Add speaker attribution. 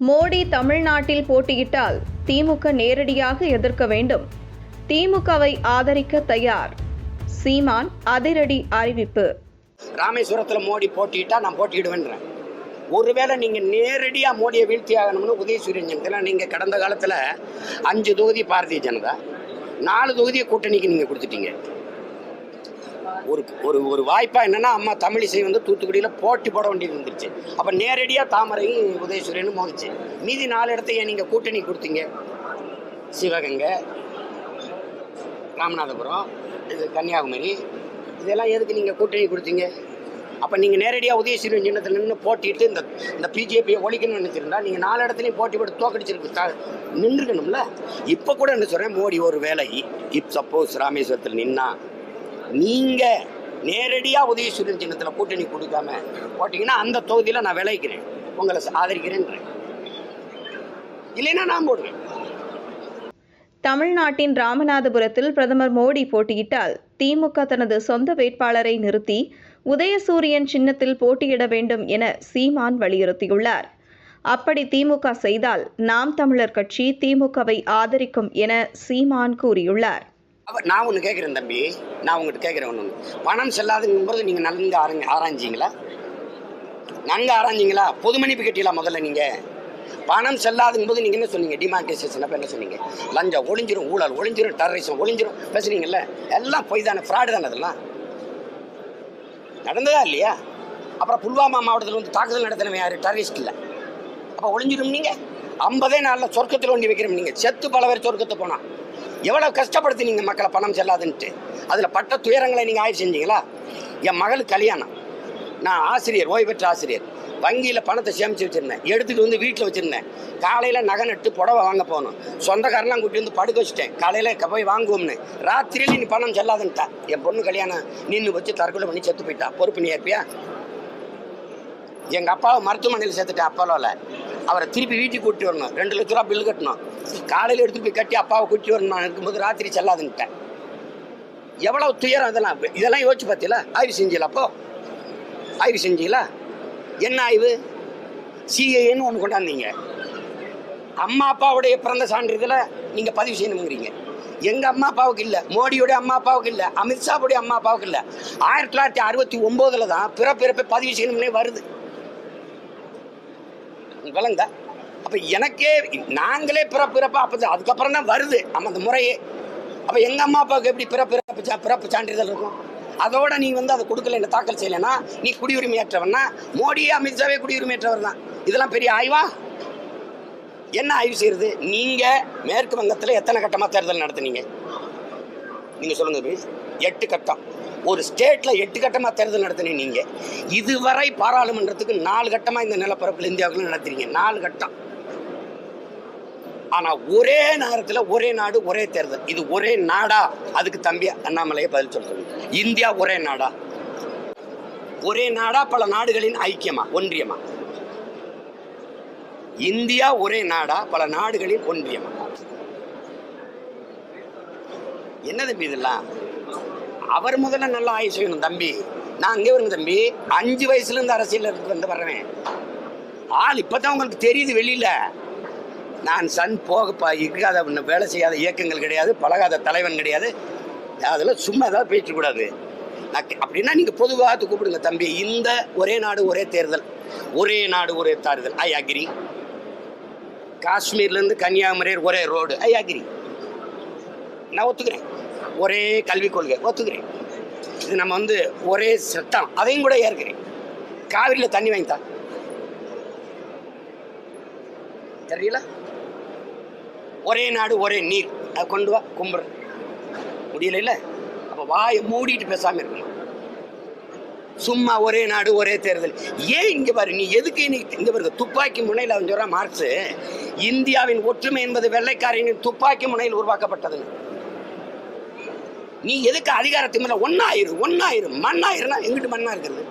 Speaker 1: மோடி தமிழ்நாட்டில் போட்டியிட்டால் திமுக நேரடியாக எதிர்க்க வேண்டும். திமுகவை ஆதரிக்க தயார். சீமான் அதிரடி அறிவிப்பு.
Speaker 2: ராமேஸ்வரத்தில் மோடி போட்டியிட்டா நான் போட்டியிடுவேன்றேன். ஒருவேளை நீங்கள் நேரடியாக மோடியை வீழ்த்தி ஆகணும்னு உதயசூரியன் நீங்கள் கடந்த காலத்தில் அஞ்சு தொகுதி பாரதிய ஜனதா நாலு தொகுதியை கூட்டணிக்கு நீங்கள் கொடுத்துட்டீங்க. ஒரு ஒரு ஒரு வாய்ப்பாக என்னென்னா அம்மா தமிழிசை வந்து தூத்துக்குடியில் போட்டி போட வேண்டியது வந்துருச்சு. அப்போ நேரடியாக தாமரையும் உதயசூரியனும் மோதிச்சு. மீதி நாலு இடத்தையே நீங்கள் கூட்டணி கொடுத்தீங்க. சிவகங்கை ராமநாதபுரம் இது கன்னியாகுமரி. இதெல்லாம் எதுக்கு நீங்கள் கூட்டணி கொடுத்தீங்க? அப்போ நீங்கள் நேரடியாக உதயசூரியன் சின்னத்தில் நின்று போட்டிட்டு இந்த இந்த பிஜேபியை ஒழிக்கணும்னு நினச்சிருந்தா நீங்கள் நாலு இடத்துலையும் போட்டி போட்டு தோக்கடிச்சிருக்கு த நின்றுக்கணும்ல? இப்போ கூட என்ன சொல்கிறேன் மோடி ஒரு வேலை. இப் சப்போஸ் ராமேஸ்வரத்தில் நின்னா நீங்கள் நேரடியாக உதயசூரியன் சின்னத்தில் கூட்டணி கொடுக்காம போட்டிங்கன்னா அந்த தொகுதியில் நான் விளைக்கிறேன். உங்களை ஆதரிக்கிறேன்றேன். இல்லைன்னா நான் போடுவேன்.
Speaker 1: தமிழ்நாட்டின் ராமநாதபுரத்தில் பிரதமர் மோடி போட்டியிட்டால் திமுக தனது சொந்த வேட்பாளரை நிறுத்தி உதயசூரியன் சின்னத்தில் போட்டியிட வேண்டும் என சீமான் வலியுறுத்தியுள்ளார். அப்படி திமுக செய்தால் நாம் தமிழர் கட்சி திமுகவை ஆதரிக்கும் என சீமான் கூறியுள்ளார்.
Speaker 2: அப்போ நான் ஒன்று கேட்குறேன் தம்பி. நான் உங்கள்கிட்ட கேட்குறேன் ஒன்று பணம் செல்லாதுங்கும்போது நீங்கள் நன்கு ஆரஞ்சு ஆராய்ஞ்சிங்களா? நன்கு ஆராய்ஞ்சிங்களா? பொது மன்னிப்பு கேட்டீங்களா முதல்ல நீங்கள் பணம் செல்லாதுங்கும்போது நீங்கள் என்ன சொன்னீங்க? டிமார்கேஷன் அப்போ என்ன சொன்னீங்க? லஞ்சம் ஒழிஞ்சிரும் ஊழல் ஒழிஞ்சிரும் டெரரிசம் ஒளிஞ்சிரும். பேசுறீங்கல்ல? எல்லாம் பொய் தானே ஃப்ராடு தானே அதெல்லாம்? நடந்ததா இல்லையா? அப்புறம் புல்வாமா மாவட்டத்தில் வந்து தாக்குதல் நடத்தினவன் யார்? டெரரிஸ்ட் இல்லை. அப்போ ஒளிஞ்சிடும் நீங்கள் ஐம்பதே நாளில் சொர்க்கத்தில் ஒண்டி வைக்கிறோம் நீங்கள் செத்து பல பேர் சொர்க்கத்தை போனால் எவ்வளோ கஷ்டப்படுத்தினீங்க மக்களை பணம் செல்லாதுன்ட்டு? அதில் பட்ட துயரங்களை நீங்கள் ஆய்வு செஞ்சீங்களா? என் மகளுக்கு கல்யாணம். நான் ஆசிரியர் ஓய்வு பெற்ற ஆசிரியர். வங்கியில் பணத்தை சேமித்து வச்சுருந்தேன். எடுத்துகிட்டு வந்து வீட்டில் வச்சுருந்தேன். காலையில் நகை நட்டு புடவை வாங்க போகணும் சொந்தக்காரெல்லாம் கூட்டி வந்து படுக்க வச்சுட்டேன். காலையில் போய் வாங்குவோம்னு. ராத்திரியில் நீ பணம் செல்லாதுன்ட்டா. என் பொண்ணு கல்யாணம் நின்று வச்சு தற்கொலை பண்ணி செத்து போயிட்டா. பொறுப்பு நீ ஏற்பியா? எங்கள் அப்பாவை மருத்துவமனையில் சேர்த்துட்டேன் அப்போலோவில் அவரை திருப்பி வீட்டுக்கு கூட்டி வரணும். ரெண்டு லட்ச ரூபா பில்லு கட்டணும். காலையில் எடுத்துகிட்டு போய் கட்டி அப்பாவை கூட்டி வரணும். நான் இருக்கும்போது ராத்திரி செல்லாதுன்ட்டேன் எவ்வளவு துயரம் இதெல்லாம்? இதெல்லாம் யோசிச்சு பார்த்தீங்களா ஆய்வு செஞ்சீங்களா அப்போ? ஆய்வு செஞ்சீங்களா? என்ன ஆய்வு? சிஏன்னு ஒன்று கொண்டாந்தீங்க அம்மா அப்பாவுடைய பிறந்த சான்றிதழை நீங்கள் பதிவு செய்யணுங்கிறீங்க எங்கள் அம்மா அப்பாவுக்கு இல்லை. மோடியோடைய அம்மா அப்பாவுக்கு இல்லை. அமித்ஷாவுடைய அம்மா அப்பாவுக்கு இல்லை. ஆயிரத்தி தொள்ளாயிரத்தி அறுபத்தி ஒம்போதில் தான் பிறப்பிறப்பை பதிவு செய்யணும்னே வருது. விளங்க அப்போ எனக்கே நாங்களே பிறப்பிறப்பா அப்போ அதுக்கப்புறம் தான் வருது. நம்ம அந்த முறையே. அப்போ எங்கள் அம்மா அப்பாவுக்கு எப்படி பிறப்பிறப்பு சா- பிறப்பு சான்றிதழ் இருக்கும்? அதோட நீ வந்து அதை கொடுக்கல என்ன தாக்கல் செய்யலைன்னா நீ குடியுரிமையற்றவன்னா மோடியே அமித்ஷாவே குடியுரிமையற்றவர் தான். இதெல்லாம் பெரிய ஆய்வா? என்ன ஆய்வு செய்யறது? நீங்கள் மேற்கு வங்கத்தில் எத்தனை கட்டமாக தேர்தல் நடத்துனீங்க? நீங்கள் சொல்லுங்க எட்டு கட்டம். ஒரு ஸ்டேட்ல எட்டு கட்டமா தேர்தல் நடத்தினீங்க நீங்க. இதுவரை பாராளுமன்றத்துக்கு நாலு கட்டமா இந்த நிலப்பரப்பில் இந்தியாவுக்குள்ள நடத்துறீங்க நாலு கட்டம். ஆனா ஒரே நேரத்தில் ஒரே நாடு ஒரே தேர்தல். இது ஒரே நாடா? அதுக்கு தம்பி அண்ணாமலையை பதில் சொல்கிறேன் இந்தியா ஒரே நாடா? ஒரே நாடா பல நாடுகளின் ஐக்கியமா ஒன்றியமா? இந்தியா ஒரே நாடா பல நாடுகளின் ஒன்றியமா? என்ன தம்பி இதெல்லாம்? அவர் முதல்ல நல்லா ஆயுசு வேணும் தம்பி. நான் அங்கே வருங்க தம்பி. அஞ்சு வயசுல இருந்து அரசியல் இருந்து வந்து வர்றேன் ஆள் இப்பதான் உங்களுக்கு தெரியுது வெளியில. நான் சன் போகப்பா இருக்காத வேலை செய்யாத இயக்கங்கள் கிடையாது பழகாத தலைவன் கிடையாது. அதில் சும்மா ஏதாவது பேசக்கூடாது நான் அப்படின்னா நீங்கள் பொதுவாக கூப்பிடுங்க தம்பி. இந்த ஒரே நாடு ஒரே தேர்தல். ஒரே நாடு ஒரே தேர்தல். ஐ அக்ரி காஷ்மீர்லேருந்து கன்னியாகுமரி ஒரே ரோடு ஐ அக்ரி நான் ஒத்துக்கிறேன். ஒரே கல்விக் கொள்கை. ஒத்துக்கிறேன். இது நம்ம வந்து ஒரே சட்டம் அதையும் கூட ஏற்கிறேன். காவிரியில் தண்ணி வாங்கித்தா தெரியல? ஒரே நாடு ஒரே நீர். அதை கொண்டு வா கும்புறேன் முடியல இல்லை? அப்போ வாயை மூடிட்டு பேசாமல் இருக்கணும். சும்மா ஒரே நாடு ஒரே தேர்தல். ஏன் இங்க பாரு நீ எதுக்கு நீ இங்கே பாருங்க துப்பாக்கி முனையில் அவன் சொல்கிறான் மார்க்ஸு. இந்தியாவின் ஒற்றுமை என்பது வெள்ளைக்காரனின் துப்பாக்கி முனையில் உருவாக்கப்பட்டது நீ எதுக்கு அதிகாரத்து மேல ஒன்னாயிரு ஒன்னாயிரு மண்ணாயிருன்னா எங்கிட்டு மண்ணா இருக்கிறது?